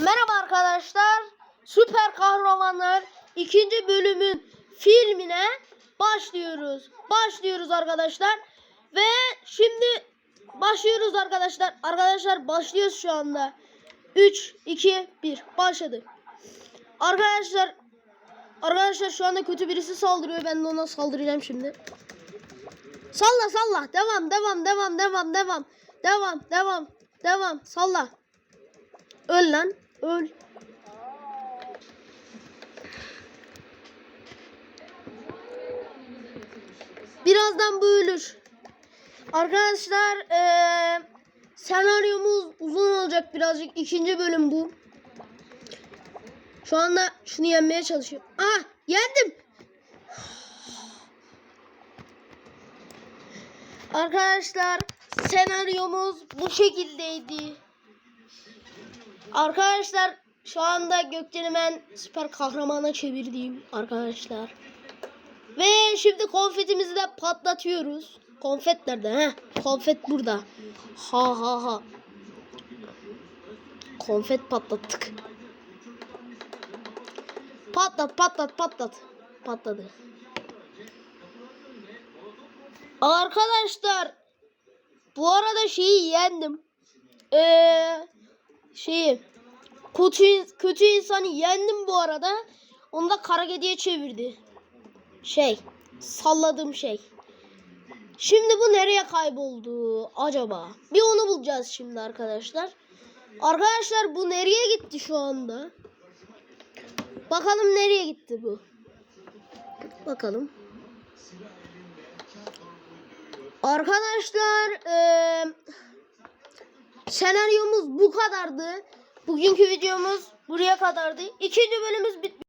Merhaba arkadaşlar. Süper kahramanlar ikinci bölümün filmine başlıyoruz. Başlıyoruz arkadaşlar. Ve şimdi başlıyoruz arkadaşlar. Arkadaşlar başlıyoruz şu anda. 3, 2, 1 başladı. Arkadaşlar Arkadaşlar şu anda kötü birisi saldırıyor. Ben de ona saldıracağım şimdi. Salla salla. Devam devam devam devam devam. Devam devam devam. Salla. Öl lan. Öl. Birazdan bu ölür. Arkadaşlar eee senaryomuz uzun olacak birazcık. İkinci bölüm bu. Şu anda şunu yenmeye çalışıyorum. Ah yendim. Arkadaşlar senaryomuz bu şekildeydi. Arkadaşlar şu anda Gökçen'i ben süper kahramana çevirdiğim arkadaşlar. Ve şimdi konfetimizi de patlatıyoruz. Konfet nerede? Heh, konfet burada. Ha ha ha. Konfet patlattık. Patlat patlat patlat. Patladı. Arkadaşlar bu arada şeyi yendim. Eee şeyi kötü kötü insanı yendim bu arada. Onu da kara kediye çevirdi. Şey salladığım şey. Şimdi bu nereye kayboldu acaba? Bir onu bulacağız şimdi arkadaşlar. Arkadaşlar bu nereye gitti şu anda? Bakalım nereye gitti bu? Bakalım. Arkadaşlar eee senaryomuz bu kadardı. Bugünkü videomuz buraya kadardı. İkinci bölümümüz bitti.